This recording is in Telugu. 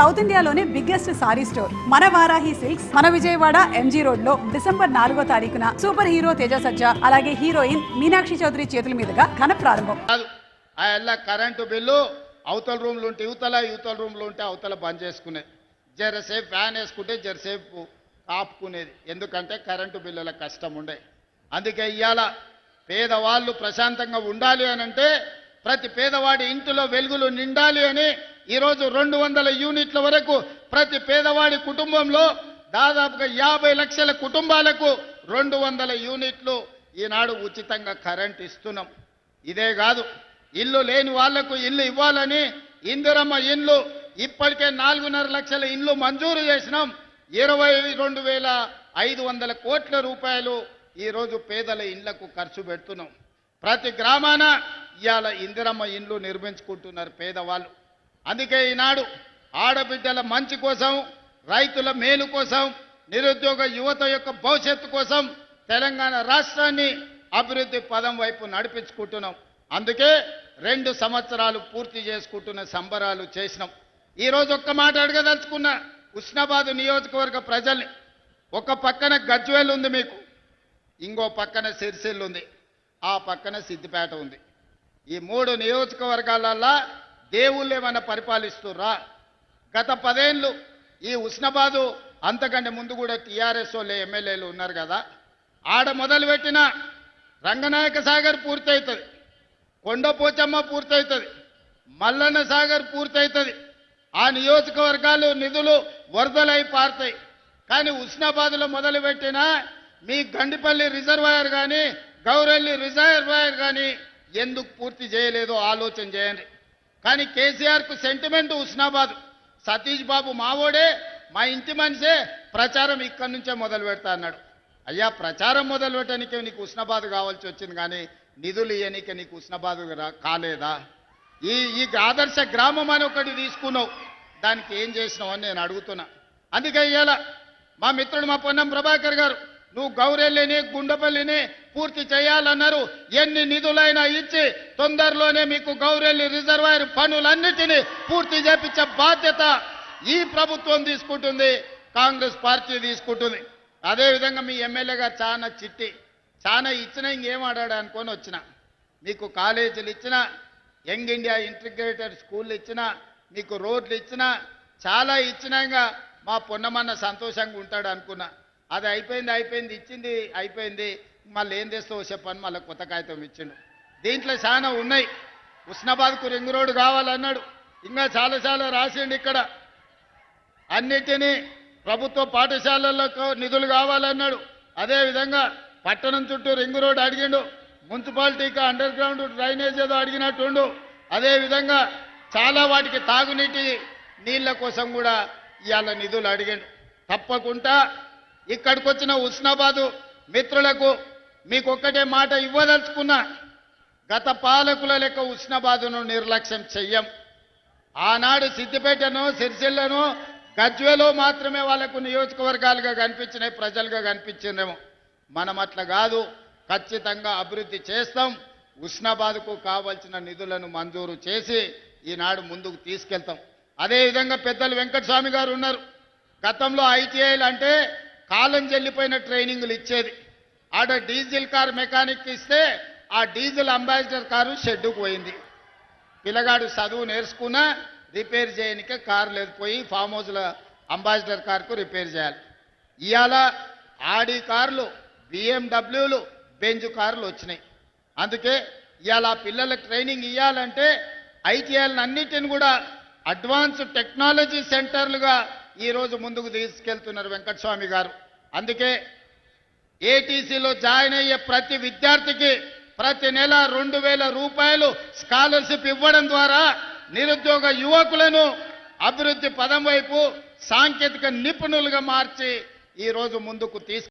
సౌత్ ఇండియాలోనే బిగ్గెస్ట్ సారీ స్టోర్. మన వారాహి సిల్క్స్ మన విజయవాడ ఎంజీ రోడ్లో డిసెంబర్ నాలుగో తారీఖున సూపర్ హీరో తేజ సజ్జ అలాగే హీరోయిన్ మీనాక్షి చౌదరి చేతుల మీదుగా ఘన ప్రారంభం. కాదు కరెంటు బిల్లు అవతల రూమ్లు ఉంటే యువతల యువతల రూమ్లు ఉంటే అవతల బంద్ చేసుకునేది జరసేపు ఫ్యాన్ వేసుకుంటే జరసేపు ఆపుకునేది. ఎందుకంటే కరెంటు బిల్లుల కష్టం ఉండే. అందుకే ఇవాళ పేదవాళ్ళు ప్రశాంతంగా ఉండాలి అని అంటే ప్రతి పేదవాడి ఇంటిలో వెలుగులు నిండాలి అని ఈరోజు రెండు వందల యూనిట్ల వరకు ప్రతి పేదవాడి కుటుంబంలో దాదాపుగా యాభై లక్షల కుటుంబాలకు రెండు వందల యూనిట్లు ఈనాడు ఉచితంగా కరెంట్ ఇస్తున్నాం. ఇదే కాదు ఇల్లు లేని వాళ్ళకు ఇల్లు ఇవ్వాలని ఇందిరమ్మ ఇల్లు ఇప్పటికే నాలుగున్నర లక్షల ఇల్లు మంజూరు చేసినాం. ఇరవై రెండు వేల ఐదు వందల కోట్ల రూపాయలు ఈరోజు పేదల ఇళ్ళకు ఖర్చు పెడుతున్నాం. ప్రతి గ్రామాన ఇవాళ ఇందిరమ్మ ఇండ్లు నిర్మించుకుంటున్నారు పేదవాళ్ళు. అందుకే ఈనాడు ఆడబిడ్డల మంచి కోసం రైతుల మేలు కోసం నిరుద్యోగ యువత యొక్క భవిష్యత్తు కోసం తెలంగాణ రాష్ట్రాన్ని అభివృద్ధి పదం వైపు నడిపించుకుంటున్నాం. అందుకే రెండు సంవత్సరాలు పూర్తి చేసుకుంటున్న సంబరాలు చేసినాం. ఈరోజు ఒక్క మాట అడగదలుచుకున్న ఉస్నాబాద్ నియోజకవర్గ ప్రజల్ని ఒక పక్కన గజ్వేల్ ఉంది మీకు ఇంకో పక్కన సిరిసిల్లు ఉంది. ఆ పక్కన సిద్దిపేట ఉంది. ఈ మూడు నియోజకవర్గాలల్లో దేవుళ్ళు ఏమైనా పరిపాలిస్తుర్రా? గత పదేళ్ళు ఈ ఉస్నాబాదు అంతకంటే ముందు కూడా టీఆర్ఎస్ వాళ్ళు ఎమ్మెల్యేలు ఉన్నారు కదా. ఆడ మొదలుపెట్టిన రంగనాయక సాగర్ పూర్తవుతుంది కొండపోచమ్మ పూర్తవుతుంది మల్లన్న సాగర్ పూర్తవుతుంది ఆ నియోజకవర్గాలు నిధులు వరదలై పారుతాయి. కానీ ఉస్నాబాద్లో మొదలుపెట్టిన మీ గండిపల్లి రిజర్వాయర్ కానీ గౌరెల్లి రిజర్వాయర్ కానీ ఎందుకు పూర్తి చేయలేదో ఆలోచన చేయండి. కానీ కేసీఆర్కు సెంటిమెంట్ హుస్నాబాద్. సతీష్ బాబు మావోడే మా ఇంటి మనిషే ప్రచారం ఇక్కడి నుంచే మొదలు పెడతా అన్నాడు. అయ్యా ప్రచారం మొదలు పెట్టడానికి నీకు ఉస్నాబాద్ కావాల్సి వచ్చింది కానీ నిధులు ఇయ్యనీకి నీకు ఉస్నాబాద్ రా- కాలేదా? ఈ ఈ ఆదర్శ గ్రామం అని ఒకటి తీసుకున్నావు. దానికి ఏం చేసినావు అని నేను అడుగుతున్నా. అందుకే ఇవాళ మా మిత్రుడు మా పొన్నం ప్రభాకర్ గారు నువ్వు గౌరెల్లిని గుండెపల్లిని పూర్తి చేయాలన్నారు. ఎన్ని నిధులైనా ఇచ్చి తొందరలోనే మీకు గౌరెల్లి రిజర్వాయర్ పనులన్నిటినీ పూర్తి చేపించే బాధ్యత ఈ ప్రభుత్వం తీసుకుంటుంది కాంగ్రెస్ పార్టీ తీసుకుంటుంది. అదేవిధంగా మీ ఎమ్మెల్యే గారు చాలా చిట్టి. చాలా ఇచ్చినా ఇంకేం ఆడాడు అనుకొని వచ్చిన. మీకు కాలేజీలు ఇచ్చిన యంగ్ ఇండియా ఇంటిగ్రేటెడ్ స్కూల్ ఇచ్చిన మీకు రోడ్లు ఇచ్చిన చాలా ఇచ్చినాక మా పొన్నమన్న సంతోషంగా ఉంటాడు అనుకున్నా. అది అయిపోయింది అయిపోయింది ఇచ్చింది అయిపోయింది. మళ్ళీ ఏం తెస్తావో చెప్పని మళ్ళీ కొత్త కాగితం ఇచ్చిండు. దీంట్లో చాలా ఉన్నాయి. ఉస్నాబాద్కు రింగ్ రోడ్డు కావాలన్నాడు. ఇంకా చాలా చాలా రాసిండు ఇక్కడ. అన్నిటినీ ప్రభుత్వ పాఠశాలలకు నిధులు కావాలన్నాడు. అదేవిధంగా పట్టణం చుట్టూ రింగ్ రోడ్ అడిగిండు. మున్సిపాలిటీకి అండర్ గ్రౌండ్ డ్రైనేజ్ ఏదో అడిగినట్టుండు. అదేవిధంగా చాలా వాటికి తాగునీటి నీళ్ళ కోసం కూడా ఇవాళ నిధులు అడిగిండు. తప్పకుండా ఇక్కడికి వచ్చిన ఉస్నాబాదు మిత్రులకు మీకు ఒక్కటే మాట ఇవ్వదలుచుకున్నా గత పాలకుల లెక్క ఉష్ణబాధను నిర్లక్ష్యం చెయ్యం. ఆనాడు సిద్దిపేటను సిరిసిల్లను గజ్వేలో మాత్రమే వాళ్ళకు నియోజకవర్గాలుగా కనిపించినాయి ప్రజలుగా కనిపించిందేమో మనం అట్లా కాదు ఖచ్చితంగా అభివృద్ధి చేస్తాం ఉష్ణబాధకు కావలసిన నిధులను మంజూరు చేసి ఈనాడు ముందుకు తీసుకెళ్తాం. అదేవిధంగా పెద్దలు వెంకటస్వామి గారు ఉన్నారు. గతంలో ఐటీఐలు అంటే కాలం చెల్లిపోయిన ట్రైనింగ్లు ఇచ్చేది. ఆడ డీజిల్ కారు మెకానిక్ ఇస్తే ఆ డీజిల్ అంబాసిడర్ కారు షెడ్డుకు పోయింది. పిల్లగాడు చదువు నేర్చుకున్నా రిపేర్ చేయనికే కారు లేదు. పోయి ఫామ్ హౌస్ల అంబాసిడర్ కారుకు రిపేర్ చేయాలి. ఇవాళ ఆడి కార్లు బిఎండబ్ల్యూలు బెంజ్ కార్లు వచ్చినాయి. అందుకే ఇవాళ ఆ పిల్లలకు ట్రైనింగ్ ఇవ్వాలంటే ఐటీఐలను అన్నిటిని కూడా అడ్వాన్స్ టెక్నాలజీ సెంటర్లుగా ఈరోజు ముందుకు తీసుకెళ్తున్నారు వెంకటస్వామి గారు. అందుకే ఏటీసీలో జాయిన్ అయ్యే ప్రతి విద్యార్థికి ప్రతి నెల రెండు వేల రూపాయలు స్కాలర్షిప్ ఇవ్వడం ద్వారా నిరుద్యోగ యువకులను అభివృద్ధి పదం వైపు సాంకేతిక నిపుణులుగా మార్చి ఈరోజు ముందుకు తీసుకు